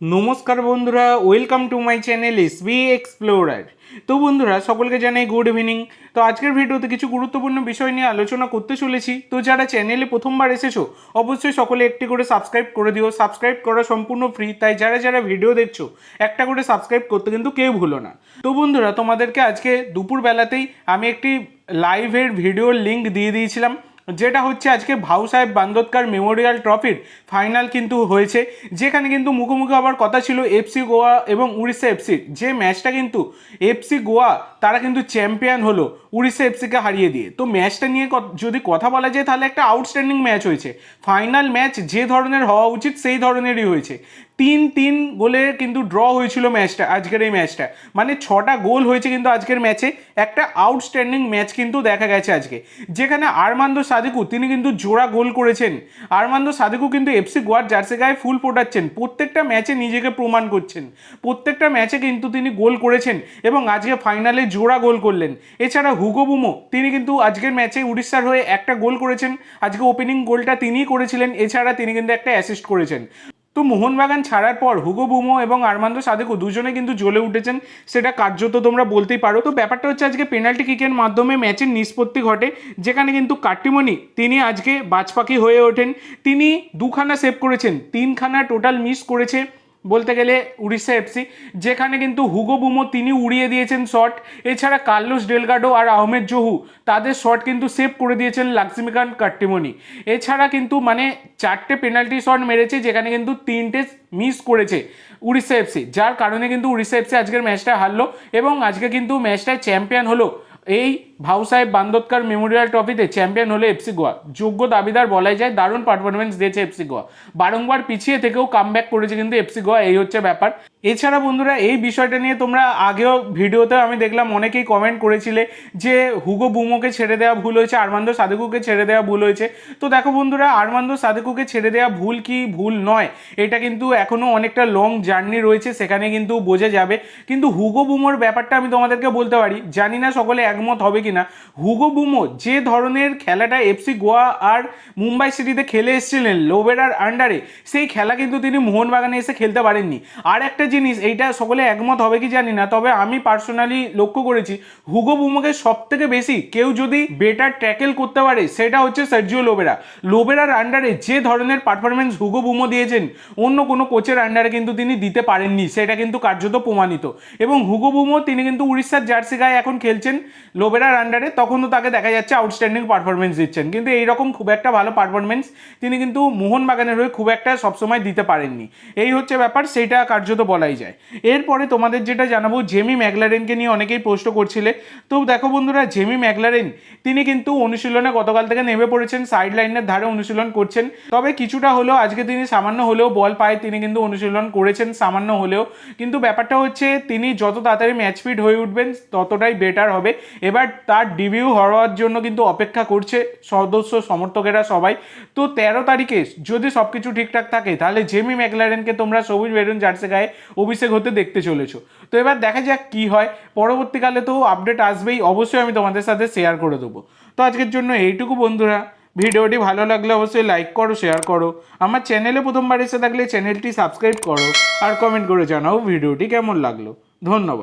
নমস্কার বন্ধুরা welcome to my channel S B Explorer তো বন্ধুরা, সকলকে জানাই গুড ইভিনিং তো আজকের ভিডিওতে কিছু গুরুত্বপূর্ণ বিষয় নিয়ে আলোচনা করতে চলেছি। তো যারা চ্যানেলে প্রথমবার এসেছ, অবশ্যই সকলে একটি করে সাবস্ক্রাইব করে দিও। সাবস্ক্রাইব করা সম্পূর্ণ ফ্রি তাই যারা যারা ভিডিও দেখছ, একটা করে সাবস্ক্রাইব করতে কিন্তু কেউ ভুলো না। তো বন্ধুরা, তোমাদেরকে আজকে দুপুর বেলাতেই আমি একটি লাইভের ভিডিওর লিঙ্ক দিয়ে দিয়েছিলাম। যেটা হচ্ছে আজকে ভাউ সাহেব বান্দোদকার মেমোরিয়াল ট্রফির ফাইনাল কিন্তু হয়েছে, যেখানে কিন্তু মুখোমুখি হওয়ার কথা ছিল এফসি গোয়া এবং উড়িষ্যা এফসির যে ম্যাচটা কিন্তু এফসি গোয়া, তারা কিন্তু চ্যাম্পিয়ন হলো উড়িষ্যা এফসিকে হারিয়ে দিয়ে। তো ম্যাচটা নিয়ে যদি কথা বলা যায়, তাহলে একটা আউটস্ট্যান্ডিং ম্যাচ হয়েছে। ফাইনাল ম্যাচ যে ধরনের হওয়া উচিত, সেই ধরনেরই হয়েছে। তিন তিন গোলে কিন্তু ড্র হয়েছিল ম্যাচটা, আজকের এই ম্যাচটা। মানে ছটা গোল হয়েছে কিন্তু আজকের ম্যাচে, একটা আউটস্ট্যান্ডিং ম্যাচ কিন্তু দেখা গেছে আজকে। যেখানে আরমান্দ সাদিকু, তিনি কিন্তু জোড়া গোল করেছেন। আরমান্দ সাদিকু কিন্তু এফসি গোয়ার জার্সি গায়ে ফুল ফোটাচ্ছেন। প্রত্যেকটা ম্যাচে নিজেকে প্রমাণ করছেন। প্রত্যেকটা ম্যাচে কিন্তু তিনি গোল করেছেন এবং আজকে ফাইনালে জোড়া গোল করলেন। এছাড়া হুগো বুমো, তিনি কিন্তু আজকের ম্যাচে উড়িষ্যার হয়ে একটা গোল করেছেন। আজকে ওপেনিং গোলটা তিনিই করেছিলেন। এছাড়া তিনি কিন্তু একটা অ্যাসিস্ট করেছেন। তো মোহনবাগান ছাড়ার পর হুগো বুমো এবং আরমান্দ সাদেকু দুজনে কিন্তু জ্বলে উঠেছেন, সেটা কার্য তো তোমরা বলতেই পারো। তো ব্যাপারটা হচ্ছে আজকে পেনাল্টি কিকের মাধ্যমে ম্যাচের নিষ্পত্তি ঘটে, যেখানে কিন্তু কাটিমণি তিনি আজকে বাজপাখি হয়ে ওঠেন। তিনি দুখানা সেভ করেছেন, তিনখানা টোটাল মিস করেছে। বলতে গেলে উড়িষ্যা এফসি যেখানে কিন্তু হুগো বুমো তিনি উড়িয়ে দিয়েছেন শট। এছাড়া কার্লোস ডেলগাডো আর আহমেদ জহু, তাদের শট কিন্তু সেভ করে দিয়েছেন লাক্সমিকান কাট্টিমনি এছাড়া কিন্তু মানে চারটে পেনাল্টি শট মেরেছে, যেখানে কিন্তু তিনটে মিস করেছে উড়িষ্যা এফসি যার কারণে কিন্তু উড়িষ্যা এফসি আজকের ম্যাচটা হারলো এবং আজকে কিন্তু ম্যাচটায় চ্যাম্পিয়ন হলো এই ভাউ সাহেব বান্দোদকার মেমোরিয়াল ট্রফিতে চ্যাম্পিয়ন হলো এফসি গোয়া। যোগ্য দাবিদার বলাই যায় দারুণ পারফরমেন্স দিয়েছে এফসি গোয়া। বারংবার পিছিয়ে থেকেও কাম করেছে কিন্তু এফসি গোয়া, এই হচ্ছে ব্যাপার। এছাড়া বন্ধুরা, এই বিষয়টা নিয়ে তোমরা আগেও ভিডিওতে আমি দেখলাম, অনেকেই কমেন্ট করেছিলে যে হুগো বুমোকে ছেড়ে দেওয়া ভুল হয়েছে, আরমান্দ সাদেকুকে ছেড়ে দেওয়া ভুল হয়েছে। তো দেখো বন্ধুরা, আরমান্দ সাদেকুকে ছেড়ে দেওয়া ভুল কি ভুল নয়, এটা কিন্তু এখনও অনেকটা লং জার্নি রয়েছে, সেখানে কিন্তু বোঝা যাবে। কিন্তু হুগো বুমোর ব্যাপারটা আমি তোমাদেরকে বলতে পারি, জানি না সকলে একমত হবে কি না হুগো বুমো যে ধরনের খেলাটা এফসি গোয়া আর মুম্বাই সিটিতে খেলে এসেছিলেন লোবেরার আন্ডারে, সেই খেলা কিন্তু তিনি মোহনবাগানে এসে খেলতে পারেননি। আর একটা জিনিস, এইটা সকলে একমত হবে কি জানি না, তবে আমি পার্সোনালি লক্ষ্য করেছি, হুগো বুমোকে সব থেকে বেশি কেউ যদি বেটার ট্যাকেল করতে পারে, সেটা হচ্ছে সার্জিও লোবেরা। লোবেরার আন্ডারে যে ধরনের পারফরমেন্স হুগো বুমো দিয়েছেন, অন্য কোনো কোচের আন্ডারে কিন্তু তিনি দিতে পারেননি, সেটা কিন্তু কার্যত প্রমাণিত। এবং হুগো বুমো, তিনি কিন্তু উড়িষ্যার জার্সি গায়ে এখন খেলছেন লোবেরার আন্ডারে তখন তো তাকে দেখা যাচ্ছে আউটস্ট্যান্ডিং পারফরমেন্স দিচ্ছেন। কিন্তু এইরকম খুব একটা ভালো পারফরমেন্স তিনি কিন্তু মোহনবাগানের হয়ে খুব একটা সবসময় দিতে পারেননি। এই হচ্ছে ব্যাপার, সেইটা কার্যত বলাই যায়। এরপরে তোমাদের যেটা জানাব, জেমি ম্যাকলারেনকে নিয়ে অনেকেই প্রশ্ন করছিলে। তো দেখো বন্ধুরা, জেমি ম্যাকলারেন, তিনি কিন্তু অনুশীলনে গতকাল থেকে নেমে পড়েছেন সাইড লাইনের ধারে অনুশীলন করছেন। তবে কিছুটা হলেও, আজকে তিনি সামান্য হলেও বল পায়, তিনি কিন্তু অনুশীলন করেছেন সামান্য হলেও। কিন্তু ব্যাপারটা হচ্ছে, তিনি যত তাড়াতাড়ি ম্যাচ ফিট হয়ে উঠবেন, ততটাই বেটার হবে। এবার তার ডিবিউ হওয়ার জন্য কিন্তু অপেক্ষা করছে সদস্য সমর্থকেরা সবাই। তো তেরো তারিখে যদি সব কিছু ঠিকঠাক থাকে, তাহলে জেমি ম্যাকলারেনকে তোমরা সবুজ বেরুন জার্সি গায়ে অভিষেক হতে দেখতে চলেছো। তো এবার দেখা যাক কি হয়। পরবর্তীকালে তো আপডেট আসবেই, অবশ্যই আমি তোমাদের সাথে শেয়ার করে দেবো। তো আজকের জন্য এইটুকু বন্ধুরা। ভিডিওটি ভালো লাগলে অবশ্যই লাইক করো শেয়ার করো। আমার চ্যানেলে প্রথমবার এসে থাকলে চ্যানেলটি সাবস্ক্রাইব করো। আর কমেন্ট করে জানাও ভিডিওটি কেমন লাগল। ধন্যবাদ।